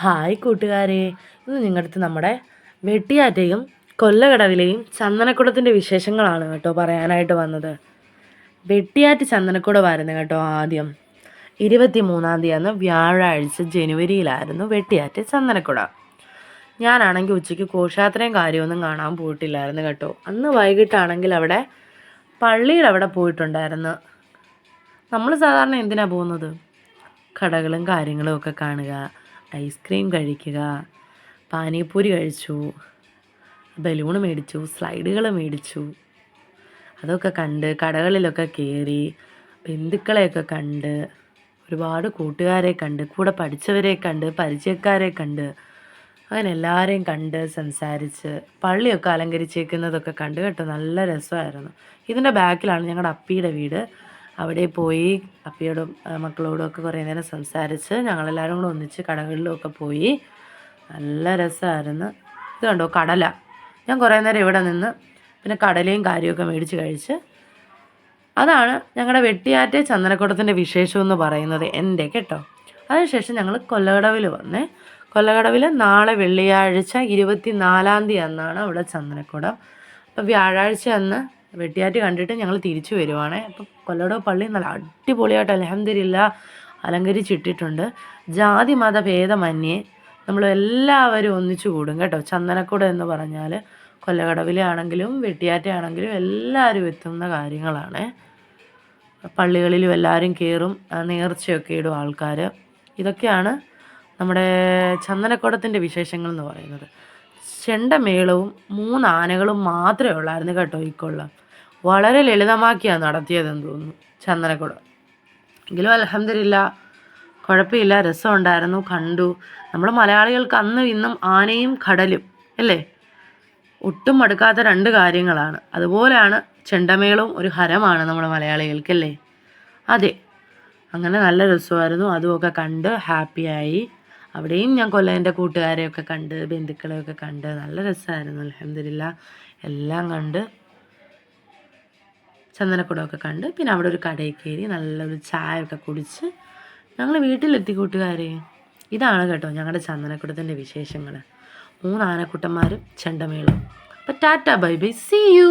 Hi കൂട്ടുകാരെ. ഇന്ന് നിങ്ങളുടെ അടുത്ത് നമ്മുടെ വെട്ടിയാറ്റയും കൊല്ലകടവിലെയും ചന്ദനക്കുടത്തിന്റെ വിശേഷങ്ങളാണ് കേട്ടോ പറയാനായിട്ട് വന്നത്. വെട്ടിയാറ്റ് ചന്ദനക്കുടമായിരുന്നു കേട്ടോ ആദ്യം. ഇരുപത്തി മൂന്നാം തീയതി വ്യാഴാഴ്ച ജനുവരിയിലായിരുന്നു വെട്ടിയാറ്റ് ചന്ദനക്കുട. ഞാനാണെങ്കിൽ ഉച്ചയ്ക്ക് കോശാത്രയും കാര്യമൊന്നും കാണാൻ പോയിട്ടില്ലായിരുന്നു കേട്ടോ. അന്ന് വൈകിട്ടാണെങ്കിൽ അവിടെ പള്ളിയിൽ അവിടെ പോയിട്ടുണ്ടായിരുന്നു. നമ്മൾ സാധാരണ എന്തിനാണ് പോകുന്നത്? കടകളും കാര്യങ്ങളും ഒക്കെ കാണുക. ഐസ്ക്രീം കഴിക്കുക പാനിപ്പൂരി കഴിച്ചു ബലൂൺ മേടിച്ചു സ്ലൈഡുകൾ മേടിച്ചു. അതൊക്കെ കണ്ട് കടകളിലൊക്കെ കയറി ബന്ധുക്കളെയൊക്കെ കണ്ട് ഒരുപാട് കൂട്ടുകാരെ കണ്ട് കൂടെ പഠിച്ചവരെ കണ്ട് പരിചയക്കാരെ കണ്ട് അങ്ങനെ എല്ലാവരെയും കണ്ട് സംസാരിച്ച് പള്ളിയൊക്കെ അലങ്കരിച്ചേക്കുന്നതൊക്കെ കണ്ട് കേട്ടോ. നല്ല രസമായിരുന്നു. ഇതിന്റെ ബാക്കിലാണ് ഞങ്ങളുടെ അപ്പിയുടെ വീട്. അവിടെ പോയി അപ്പിയോടും മക്കളോടും ഒക്കെ കുറേ നേരം സംസാരിച്ച് ഞങ്ങളെല്ലാവരും കൂടെ ഒന്നിച്ച് കടകളിലൊക്കെ പോയി. നല്ല രസമായിരുന്നു. ഇത് കണ്ടോ കടല. ഞാൻ കുറേ നേരം ഇവിടെ നിന്ന് പിന്നെ കടലയും കാര്യമൊക്കെ മേടിച്ച് കഴിച്ച് അതാണ് ഞങ്ങളുടെ വെട്ടിയാറ്റെ ചന്ദനക്കുടത്തിന്റെ വിശേഷം എന്ന് പറയുന്നത്. എന്റെ കേട്ടോ. അതിനുശേഷം ഞങ്ങൾ കൊല്ലകടവിൽ വന്നേ. കൊല്ലകടവിൽ നാളെ വെള്ളിയാഴ്ച ഇരുപത്തി നാലാം തീയതി അന്നാണ് അവിടെ ചന്ദനക്കുടം. അപ്പോൾ വ്യാഴാഴ്ച അന്ന് വെട്ടിയാറ്റ് കണ്ടിട്ട് ഞങ്ങൾ തിരിച്ചു വരുവാണേ. അപ്പം കൊല്ലടോ പള്ളി നല്ല അടിപൊളിയായിട്ട് അലഹന്തിരില്ല അലങ്കരിച്ചിട്ടിട്ടുണ്ട്. ജാതി മത ഭേദമന്യേ നമ്മൾ എല്ലാവരും ഒന്നിച്ചു കൂടും കേട്ടോ. ചന്ദനക്കുടം എന്ന് പറഞ്ഞാൽ കൊല്ലകടവിലാണെങ്കിലും ആണെങ്കിലും വെട്ടിയാറ്റ ആണെങ്കിലും എല്ലാവരും എത്തുന്ന കാര്യങ്ങളാണ്. പള്ളികളിലും എല്ലാവരും കയറും നേർച്ചയൊക്കെ ഇടും ആൾക്കാർ ഇതൊക്കെയാണ് നമ്മുടെ ചന്ദനക്കുടത്തിന്റെ വിശേഷങ്ങൾ എന്ന് പറയുന്നത്. ചെണ്ടമേളവും മൂന്ന് ആനകളും മാത്രമേ ഉള്ളായിരുന്നു കേട്ടോ ഈ കൊള്ള വളരെ ലളിതമാക്കിയാണ് നടത്തിയതെന്ന് തോന്നുന്നു ചന്ദനക്കുട. എങ്കിലും അലഹമില്ല കുഴപ്പമില്ല രസമുണ്ടായിരുന്നു കണ്ടു. നമ്മൾ മലയാളികൾക്ക് അന്നും ഇന്നും ആനയും കടലും അല്ലേ? ഒട്ടും മടുക്കാത്ത രണ്ട് കാര്യങ്ങളാണ്. അതുപോലെയാണ് ചെണ്ടമേളവും ഒരു ഹരമാണ് നമ്മുടെ മലയാളികൾക്കല്ലേ? അതെ അങ്ങനെ നല്ല രസമായിരുന്നു. അതുമൊക്കെ കണ്ട് ഹാപ്പിയായി. അവിടെയും ഞാൻ കൊല്ലന്റെ കൂട്ടുകാരെയൊക്കെ കണ്ട് ബന്ധുക്കളെയൊക്കെ കണ്ട് നല്ല രസമായിരുന്നു അലഹമില്ല എല്ലാം കണ്ട് ചന്ദനക്കുടമൊക്കെ കണ്ട് പിന്നെ അവിടെ ഒരു കടയിൽ കയറി നല്ലൊരു ചായയൊക്കെ കുടിച്ച് ഞങ്ങൾ വീട്ടിലെത്തി കൂട്ടുകാരെ. ഇതാണ് കേട്ടോ ഞങ്ങളുടെ ചന്ദനക്കുടത്തിന്റെ വിശേഷങ്ങൾ. മൂന്ന് ആനക്കുട്ടന്മാരും ചെണ്ടമേളവും അപ്പം tata bye bye. See you